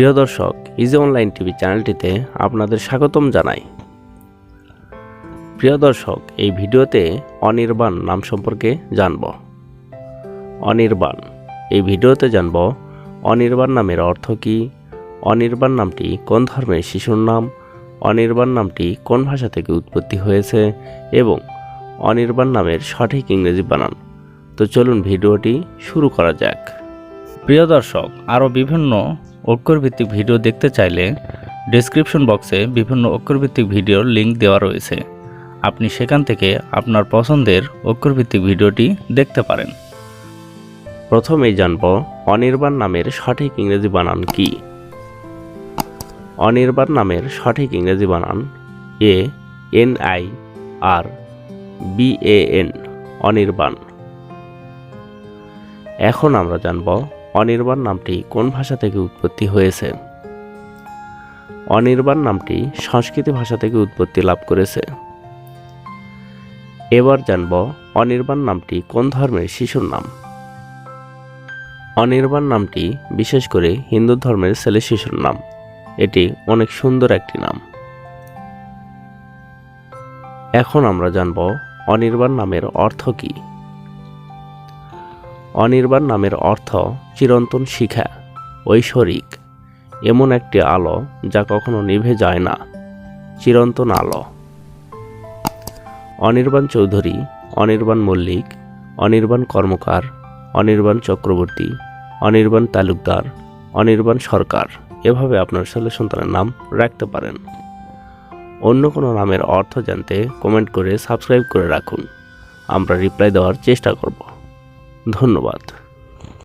প্রিয় দর্শক easy online TV চ্যানেলটিতে আপনাদের স্বাগতম জানাই। প্রিয় দর্শক, এই ভিডিওতে অনির্বাণ নাম সম্পর্কে জানব। অনির্বাণ, এই ভিডিওতে জানব অনির্বাণ নামের অর্থ কী, অনির্বাণ নামটি কোন ধর্মের শিশুর নাম, অনির্বাণ নামটি কোন ভাষা থেকে উৎপত্তি হয়েছে এবং অনির্বাণ নামের সঠিক ইংরেজি বানান। তো চলুন ভিডিওটি শুরু করা যাক। প্রিয় দর্শক, আরও বিভিন্ন অক্ষরভিত্তিক ভিডিও দেখতে চাইলে ডেসক্রিপশন বক্সে বিভিন্ন অক্ষরভিত্তিক ভিডিওর লিঙ্ক দেওয়া রয়েছে। আপনি সেখান থেকে আপনার পছন্দের অক্ষরভিত্তিক ভিডিওটি দেখতে পারেন। প্রথমেই জানব অনির্বাণ নামের সঠিক ইংরেজি বানান কি? অনির্বাণ নামের সঠিক ইংরেজি বানান A, N, I, R, B, A, N, Anirban. এখন আমরা জানব অনির্বাণ নামটি কোন ভাষা থেকে উৎপত্তি হয়েছে? অনির্বাণ নামটি সংস্কৃত ভাষা থেকে উৎপত্তি লাভ করেছে। এবার জানব অনির্বাণ নামটি কোন ধর্মের শিশুর নাম। অনির্বাণ নামটি বিশেষ করে হিন্দু ধর্মের ছেলে শিশুর নাম। এটি অনেক সুন্দর একটি নাম। এখন আমরা জানব অনির্বাণ নামের অর্থ কী। অনির্বাণ নামের অর্থ চিরন্তন শিখা, ঐশ্বরিক। এমন একটি আলো যা কখনো নিভে যায় না, চিরন্তন আলো। অনির্বাণ চৌধুরী, অনির্বাণ মল্লিক, অনির্বাণ কর্মকার, অনির্বাণ চক্রবর্তী, অনির্বাণ তালুকদার, অনির্বাণ সরকার। এভাবে আপনার ছেলে সন্তানের নাম রাখতে পারেন। অন্য কোনো নামের অর্থ জানতে কমেন্ট করে সাবস্ক্রাইব করে রাখুন। আমরা রিপ্লাই দেওয়ার চেষ্টা করব। ধন্যবাদ।